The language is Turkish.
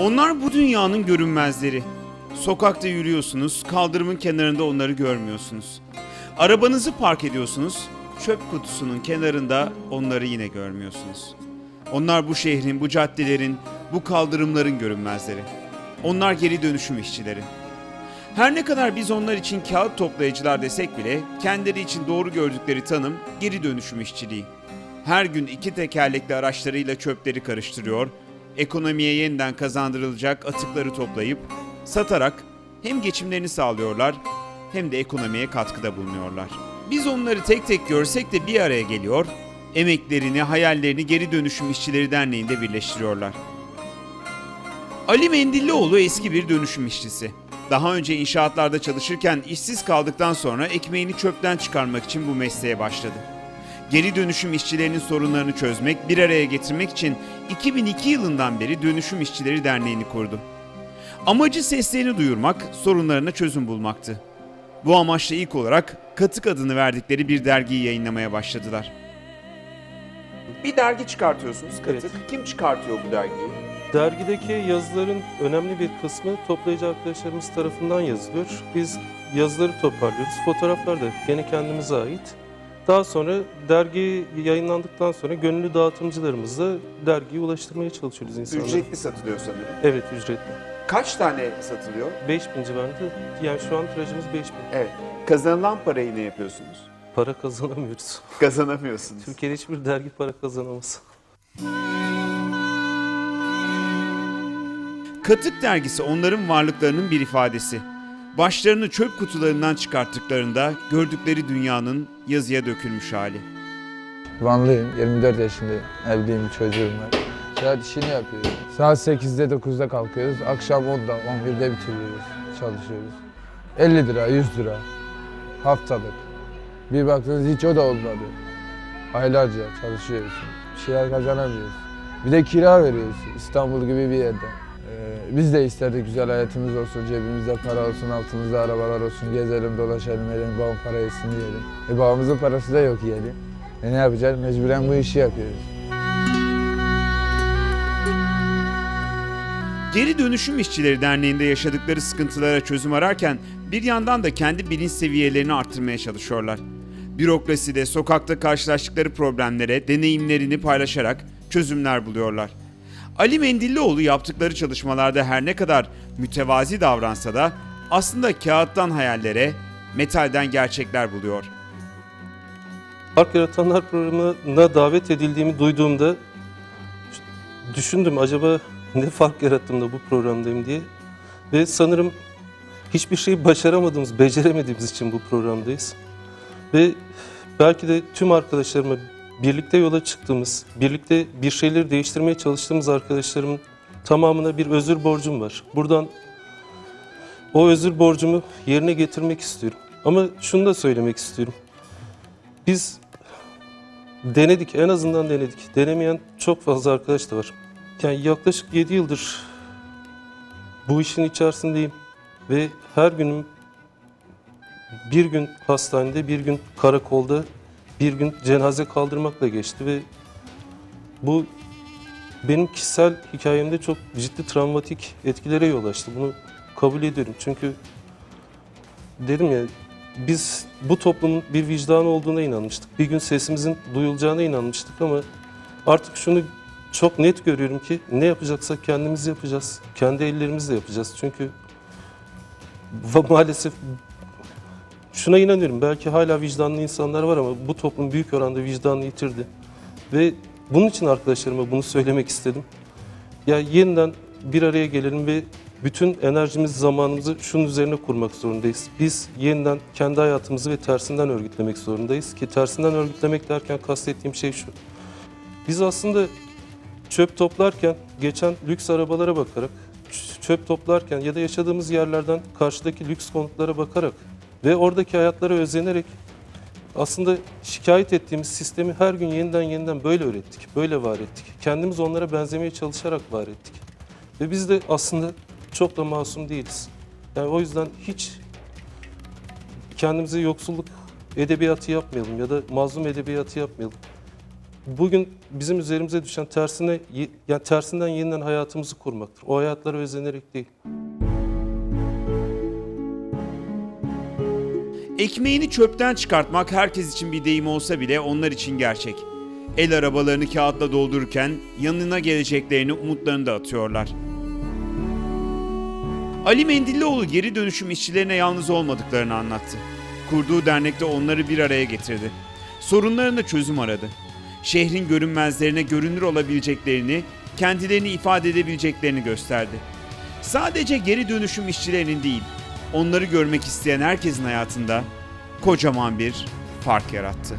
Onlar bu dünyanın görünmezleri. Sokakta yürüyorsunuz, kaldırımın kenarında onları görmüyorsunuz. Arabanızı park ediyorsunuz, çöp kutusunun kenarında onları yine görmüyorsunuz. Onlar bu şehrin, bu caddelerin, bu kaldırımların görünmezleri. Onlar geri dönüşüm işçileri. Her ne kadar biz onlar için kağıt toplayıcılar desek bile kendileri için doğru gördükleri tanım geri dönüşüm işçiliği. Her gün iki tekerlekli araçlarıyla çöpleri karıştırıyor, ekonomiye yeniden kazandırılacak atıkları toplayıp satarak hem geçimlerini sağlıyorlar hem de ekonomiye katkıda bulunuyorlar. Biz onları tek tek görsek de bir araya geliyor, emeklerini, hayallerini Geri Dönüşüm İşçileri Derneği'nde birleştiriyorlar. Ali Mendillioğlu eski bir dönüşüm işçisi. Daha önce inşaatlarda çalışırken işsiz kaldıktan sonra ekmeğini çöpten çıkarmak için bu mesleğe başladı. Geri dönüşüm işçilerinin sorunlarını çözmek, bir araya getirmek için 2002 yılından beri Dönüşüm İşçileri Derneği'ni kurdu. Amacı seslerini duyurmak, sorunlarına çözüm bulmaktı. Bu amaçla ilk olarak Katık adını verdikleri bir dergiyi yayınlamaya başladılar. Bir dergi çıkartıyorsunuz Katık. Kim çıkartıyor bu dergiyi? Dergideki yazıların önemli bir kısmı toplayıcı arkadaşlarımız tarafından yazılıyor. Biz yazıları toparlıyoruz. Fotoğraflar da gene kendimize ait. Daha sonra dergi yayınlandıktan sonra gönüllü dağıtımcılarımızla dergiyi ulaştırmaya çalışıyoruz insanlara. Ücretli satılıyor sanırım. Evet ücretli. Kaç tane satılıyor? 5000 civarında. Yani şu an tirajımız 5000. Evet. Kazanılan parayı ne yapıyorsunuz? Para kazanamıyoruz. Kazanamıyorsunuz. Türkiye'de hiçbir dergi para kazanamaz. Katık dergisi onların varlıklarının bir ifadesi. Başlarını çöp kutularından çıkarttıklarında gördükleri dünyanın yazıya dökülmüş hali. Vanlıyım, 24 yaşındayım. Evliyim, çocuğum var. Saat işini yapıyoruz. Saat 8'de 9'da kalkıyoruz. Akşam 10'da 11'de bitiriyoruz. Çalışıyoruz. 50 lira, 100 lira. Haftalık. Bir baktınız hiç o da olmadı. Aylarca çalışıyoruz. Bir şeyler kazanamıyoruz. Bir de kira veriyoruz İstanbul gibi bir yerde. Ee, biz de isterdik güzel hayatımız olsun, cebimizde para olsun, altımızda arabalar olsun, gezelim, dolaşalım, elim babam para yesin diyelim. E babamızın parası da yok yiyelim. E ne yapacağız? Mecburen bu işi yapıyoruz. Geri Dönüşüm İşçileri Derneği'nde yaşadıkları sıkıntılara çözüm ararken bir yandan da kendi bilinç seviyelerini arttırmaya çalışıyorlar. Bürokraside, sokakta karşılaştıkları problemlere deneyimlerini paylaşarak çözümler buluyorlar. Ali Mendillioğlu yaptıkları çalışmalarda her ne kadar mütevazi davransa da aslında kağıttan hayallere, metalden gerçekler buluyor. Fark Yaratanlar programına davet edildiğimi duyduğumda düşündüm acaba ne fark yarattım da bu programdayım diye. Ve sanırım hiçbir şeyi başaramadığımız, beceremediğimiz için bu programdayız. Ve belki de tüm arkadaşlarıma birlikte yola çıktığımız, birlikte bir şeyleri değiştirmeye çalıştığımız arkadaşlarımın tamamına bir özür borcum var. Buradan o özür borcumu yerine getirmek istiyorum. Ama şunu da söylemek istiyorum. Biz denedik, en azından denedik. Denemeyen çok fazla arkadaş da var. Yani yaklaşık 7 yıldır bu işin içerisindeyim ve her günüm bir gün hastanede, bir gün karakolda, bir gün cenaze kaldırmakla geçti ve bu benim kişisel hikayemde çok ciddi travmatik etkilere yol açtı. Bunu kabul ediyorum çünkü dedim ya biz bu toplumun bir vicdanı olduğuna inanmıştık. Bir gün sesimizin duyulacağına inanmıştık ama artık şunu çok net görüyorum ki ne yapacaksak kendimiz yapacağız. Kendi ellerimizle yapacağız. Çünkü maalesef şuna inanıyorum. Belki hala vicdanlı insanlar var ama bu toplum büyük oranda vicdanını yitirdi. Ve bunun için arkadaşlarıma bunu söylemek istedim. Ya yeniden bir araya gelelim ve bütün enerjimiz, zamanımızı şunun üzerine kurmak zorundayız. Biz yeniden kendi hayatımızı ve tersinden örgütlemek zorundayız. Ki tersinden örgütlemek derken kastettiğim şey şu. Biz aslında çöp toplarken, geçen lüks arabalara bakarak, çöp toplarken ya da yaşadığımız yerlerden karşıdaki lüks konutlara bakarak ve oradaki hayatlara özenerek aslında şikayet ettiğimiz sistemi her gün yeniden yeniden böyle öğrettik, böyle var ettik. Kendimiz onlara benzemeye çalışarak var ettik. Ve biz de aslında çok da masum değiliz. Yani o yüzden hiç kendimize yoksulluk edebiyatı yapmayalım ya da mazlum edebiyatı yapmayalım. bugün bizim üzerimize düşen tersine yani tersinden yeniden hayatımızı kurmaktır. O hayatlara özenerek değil. Ekmeğini çöpten çıkartmak herkes için bir deyim olsa bile onlar için gerçek. El arabalarını kağıtla doldururken yanına geleceklerini umutlarını da atıyorlar. Ali Mendillioğlu geri dönüşüm işçilerine yalnız olmadıklarını anlattı. Kurduğu dernekte onları bir araya getirdi. Sorunlarına çözüm aradı. Şehrin görünmezlerine görünür olabileceklerini, kendilerini ifade edebileceklerini gösterdi. Sadece geri dönüşüm işçilerinin değil, onları görmek isteyen herkesin hayatında kocaman bir fark yarattı.